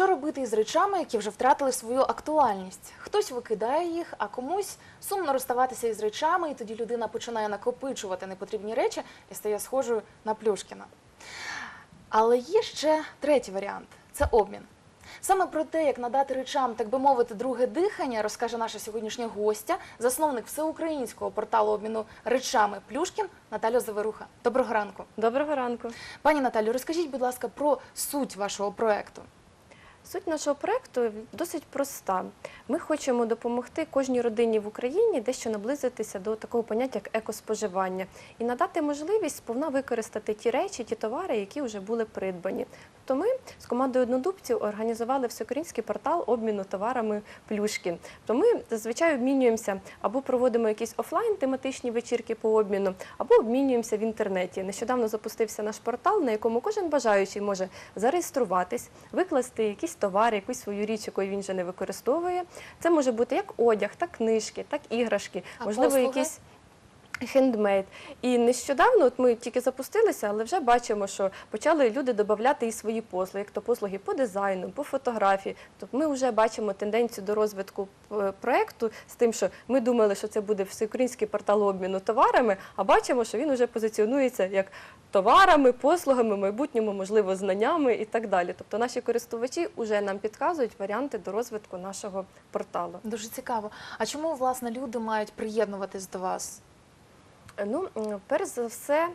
Що робити із речами, які вже втратили свою актуальність? Хтось викидає їх, а комусь сумно розставатися із речами, і тоді людина починає накопичувати непотрібні речі і стає схожою на Плюшкіна. Але є ще третій варіант це обмін. Саме про те, як надати речам, так би мовити, друге дихання, розкаже наша сьогоднішня гостя, засновник всеукраїнського порталу обміну речами Плюшкін Наталя Заверуха. Доброго ранку. Доброго ранку. Пані Наталю, розкажіть, будь ласка, про суть вашого проекту. Суть нашого проекту досить проста. Ми хочемо допомогти кожній родині в Україні дещо наблизитися до такого поняття, як екоспоживання, і надати можливість сповна використати ті речі, ті товари, які вже були придбані. Тобто ми з командою однодубців організували всеукраїнський портал обміну товарами Плюшкін. То ми зазвичай обмінюємося або проводимо якісь офлайн тематичні вечірки по обміну, або обмінюємося в інтернеті. Нещодавно запустився наш портал, на якому кожен бажаючий може зареєструватись, викласти якісь товари, якусь свою річ, якою він вже не використовує. Це може бути як одяг, так книжки, так іграшки, А можливо, послуги? якісь. Хендмейд. І нещодавно, от ми тільки запустилися, але вже бачимо, що почали люди додати і свої послуги, як то послуги по дизайну, по фотографії. Тобто ми вже бачимо тенденцію до розвитку е, проекту з тим, що ми думали, що це буде всеукраїнський портал обміну товарами, а бачимо, що він вже позиціонується як товарами, послугами, майбутньому, можливо, знаннями і так далі. Тобто наші користувачі вже нам підказують варіанти до розвитку нашого порталу. Дуже цікаво. А чому власне люди мають приєднуватись до вас? Ну, перш за все,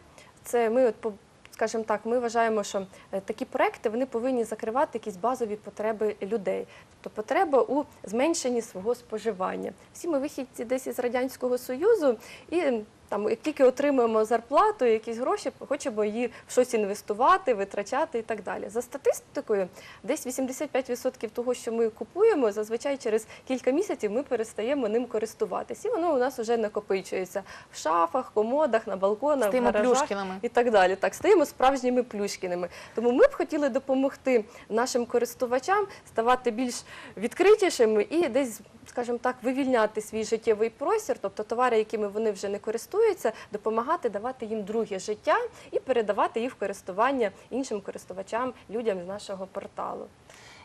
це ми от по- скажімо так, ми вважаємо, що е, такі проекти вони повинні закривати якісь базові потреби людей, тобто потреба у зменшенні свого споживання. Всі ми вихідці десь із радянського союзу і. Там, як тільки отримуємо зарплату, якісь гроші, хочемо її в щось інвестувати, витрачати і так далі. За статистикою, десь 85% того, що ми купуємо, зазвичай через кілька місяців ми перестаємо ним користуватись. І воно у нас вже накопичується в шафах, комодах, на балконах, в гаражах і так далі. Так, стаємо справжніми плюшкіними. Тому ми б хотіли допомогти нашим користувачам ставати більш відкритішими і десь, скажімо так, вивільняти свій життєвий простір, тобто товари, якими вони вже не користуються, допомагати давати їм друге життя і передавати їх в користування іншим користувачам, людям з нашого порталу.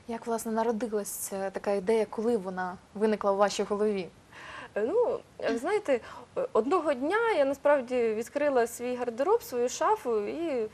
Як власне народилась е, така ідея, коли вона виникла у вашій голові? Е, Ну, знаєте, е, одного дня я насправді відкрила свій гардероб, свою шафу і.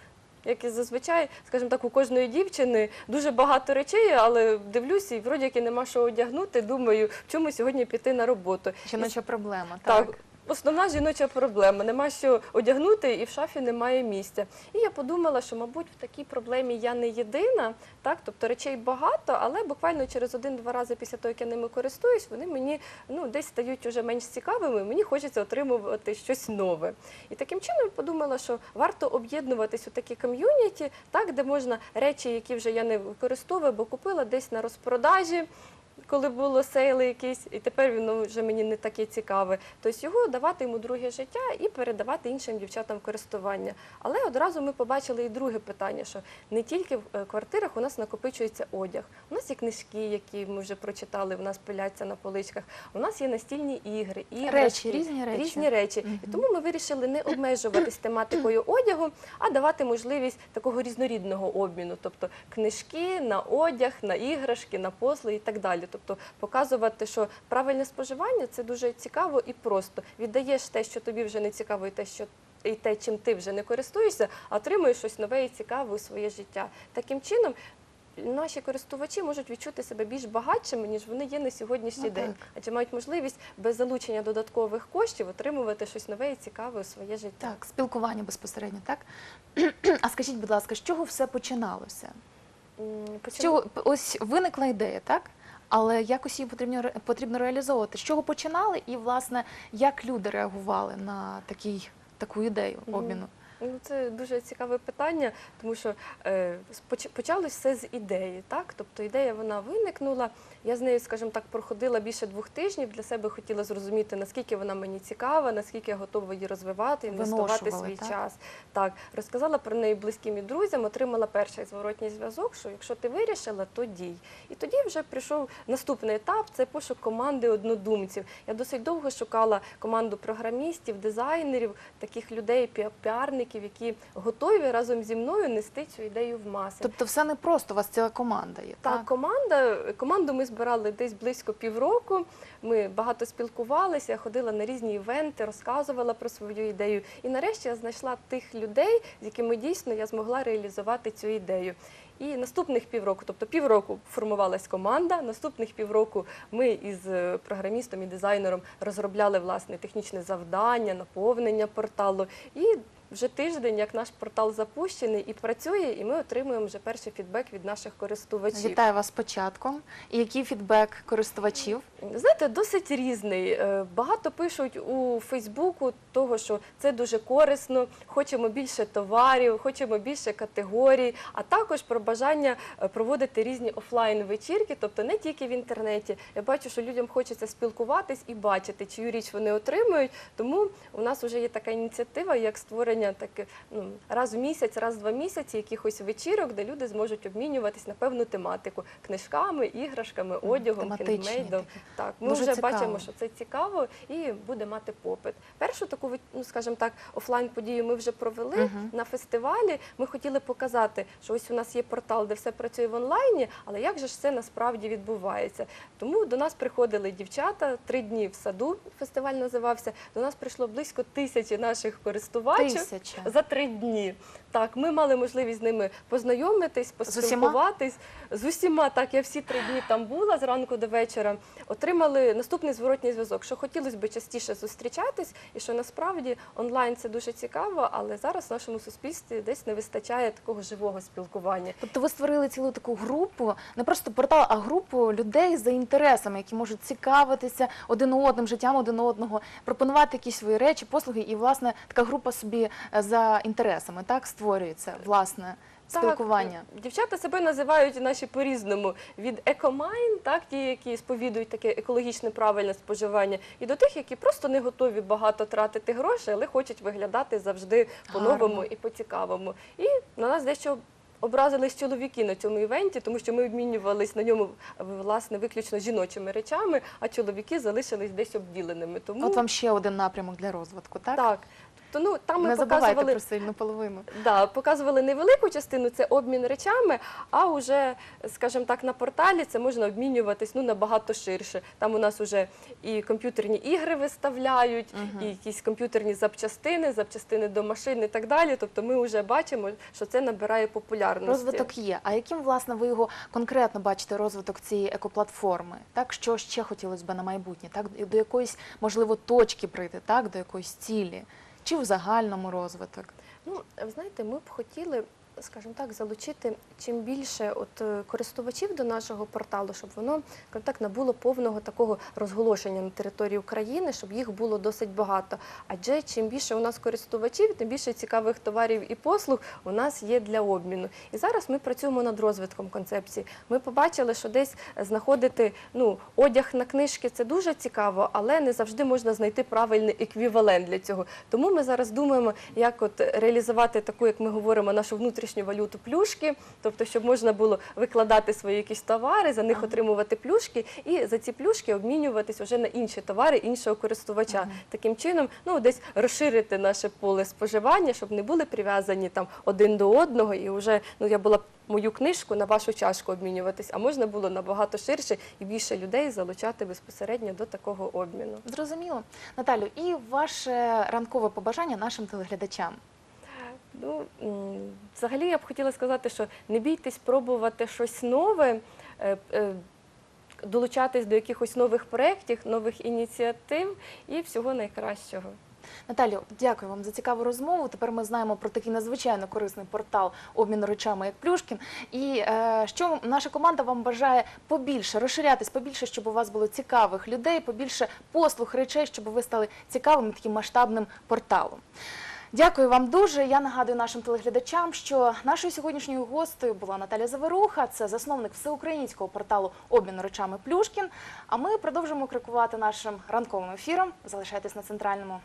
Як і зазвичай, скажімо так, у кожної дівчини дуже багато речей, але дивлюся, і вроді як і нема що одягнути. Думаю, в чому сьогодні піти на роботу. Жіноча проблема, Так, так? Основна жіноча проблема. Нема що одягнути, і в шафі немає місця. І я подумала, що, мабуть, в такій проблемі я не єдина. Так, тобто речей багато, але буквально через один-два рази після того, як я ними користуюсь, вони мені ну десь стають уже менш цікавими. Мені хочеться отримувати щось нове. І таким чином подумала, що варто об'єднуватись у такі ком'юніті, так де можна речі, які вже я не використовую, бо купила десь на розпродажі коли було сейли якісь, і тепер воно вже мені не таке цікаве. Тобто його давати йому друге життя і передавати іншим дівчатам в користування. Але одразу ми побачили і друге питання: що не тільки в е, квартирах у нас накопичується одяг. У нас є книжки, які ми вже прочитали, в нас пиляться на поличках. У нас є настільні ігри, іграшки, Речі, різні речі. різні речі. І тому ми вирішили не обмежуватись тематикою одягу, а давати можливість такого різнорідного обміну, тобто книжки на одяг, на іграшки, на послуги і так далі. Тобто показувати, що правильне споживання це дуже цікаво і просто. Віддаєш те, що тобі вже не цікаво, і те, що і те, чим ти вже не користуєшся, а отримуєш щось нове і цікаве у своє життя. Таким чином. Наші користувачі можуть відчути себе більш багатшими, ніж вони є на сьогоднішній Ну, день, так. адже мають можливість без залучення додаткових коштів отримувати щось нове і цікаве у своє життя. Так, спілкування безпосередньо, так? А скажіть, будь ласка, з чого все починалося? М, З чого ось виникла ідея, так? Але якось її потрібно потрібно реалізовувати. З чого починали, і власне як люди реагували на такий таку ідею обміну? Ну, це дуже цікаве питання, тому що е, почалось все з ідеї. Так? Тобто ідея вона виникнула. Я з нею, скажімо так, проходила більше двох тижнів. Для себе хотіла зрозуміти, наскільки вона мені цікава, наскільки я готова її розвивати, інвестувати свій так? час. Так, розказала про неї близьким і друзям, отримала перший зворотній зв'язок, що якщо ти вирішила, то дій. І тоді вже прийшов наступний етап це пошук команди однодумців. Я досить довго шукала команду програмістів, дизайнерів, таких людей, піа- піарників. Письменників, які готові разом зі мною нести цю ідею в маси. Тобто все не просто, у вас ціла команда є, Так, так? команда команду ми збирали десь близько півроку. Ми багато спілкувалися, я ходила на різні івенти, розказувала про свою ідею. І нарешті я знайшла тих людей, з якими дійсно я змогла реалізувати цю ідею. І наступних півроку, тобто півроку формувалась команда. Наступних півроку ми із е, програмістом і дизайнером розробляли власне технічне завдання, наповнення порталу. І вже тиждень, як наш портал запущений і працює, і ми отримуємо вже перший фідбек від наших користувачів. Вітаю вас з початком. І який фідбек користувачів? Знаєте, досить різний. Е, Багато пишуть у Фейсбуку того, що це дуже корисно, хочемо більше товарів, хочемо більше категорій, а також про бажання е, проводити різні офлайн вечірки, тобто не тільки в інтернеті. Я бачу, що людям хочеться спілкуватись і бачити, чию річ вони отримують. Тому у нас вже є така ініціатива, як створення таки ну, раз в місяць, раз в два місяці якихось вечірок, де люди зможуть обмінюватись на певну тематику книжками, іграшками, одягом, хендмейдом. Так, ми Дуже вже цікаво. бачимо, що це цікаво і буде мати попит. Першу таку, ну скажімо так, офлайн подію ми вже провели Мгм. на фестивалі. Ми хотіли показати, що ось у нас є портал, де все працює в онлайні, але як же ж це насправді відбувається? Тому до нас приходили дівчата три дні в саду. Фестиваль називався. До нас прийшло близько тисячі наших користувачів Тисяча. за три дні. Так, ми мали можливість з ними познайомитись, поспілкуватись з усіма. Так, я всі три дні там була зранку до вечора. Отримали наступний зворотній зв'язок, що хотілося б частіше зустрічатись, і що насправді онлайн це дуже цікаво, але зараз в нашому суспільстві десь не вистачає такого живого спілкування. Тобто ви створили цілу таку групу, не просто портал, а групу людей за інтересами, які можуть цікавитися один одним, життям один одного, пропонувати якісь свої речі, послуги, і власне така група собі за інтересами так створюється власне спілкування. Так, дівчата себе називають наші по-різному від екомайн, так ті, які сповідують таке екологічне правильне споживання, і до тих, які просто не готові багато тратити грошей, але хочуть виглядати завжди по-новому і по-цікавому. І на нас дещо. Образились чоловіки на цьому івенті, тому що ми обмінювались на ньому власне виключно жіночими речами, а чоловіки залишились десь обділеними. Тому От вам ще один напрямок для розвитку, так? так. Тобто, ну там ми не показували про сильну половину. Да, показували невелику частину, це обмін речами, а вже, скажімо так, на порталі це можна обмінюватись ну, набагато ширше. Там у нас вже і комп'ютерні ігри виставляють, Мгм. і якісь комп'ютерні запчастини, запчастини до машин і так далі. Тобто ми вже бачимо, що це набирає популярності. Розвиток є. А яким власне ви його конкретно бачите розвиток цієї екоплатформи? Так що ще хотілося б на майбутнє? Так до якоїсь можливо точки прийти, так до якоїсь цілі, чи в загальному розвиток? Ну, ви знаєте, ми б хотіли, скажімо так, залучити чим більше от е, користувачів до нашого порталу, щоб воно скажімо так набуло повного такого розголошення на території України, щоб їх було досить багато. Адже чим більше у нас користувачів, тим більше цікавих товарів і послуг у нас є для обміну. І зараз ми працюємо над розвитком концепції. Ми побачили, що десь знаходити ну, одяг на книжки це дуже цікаво, але не завжди можна знайти правильний еквівалент для цього. Тому ми зараз думаємо, як от реалізувати таку, як ми говоримо, нашу внутрішню валюту плюшки, тобто, щоб можна було викладати свої якісь товари, за них Ага. отримувати плюшки, і за ці плюшки обмінюватись вже на інші товари іншого користувача. Ага. Таким чином, ну десь розширити наше поле споживання, щоб не були прив'язані там один до одного, і вже ну я була. Мою книжку на вашу чашку обмінюватись, а можна було набагато ширше і більше людей залучати безпосередньо до такого обміну. Зрозуміло. Наталю, і ваше ранкове побажання нашим телеглядачам. Ну, взагалі я б хотіла сказати, що не бійтесь пробувати щось нове, е, е, долучатись до якихось нових проєктів, нових ініціатив і всього найкращого. Наталю, дякую вам за цікаву розмову. Тепер ми знаємо про такий надзвичайно корисний портал обміну речами, як Плюшкін. І е, що наша команда вам бажає побільше розширятись, побільше, щоб у вас було цікавих людей, побільше послуг речей, щоб ви стали цікавим таким масштабним порталом. Дякую вам дуже. Я нагадую нашим телеглядачам, що нашою сьогоднішньою гостею була Наталя Заверуха, це засновник всеукраїнського порталу обмін речами Плюшкін. А ми продовжимо крикувати нашим ранковим ефіром. Залишайтесь на центральному.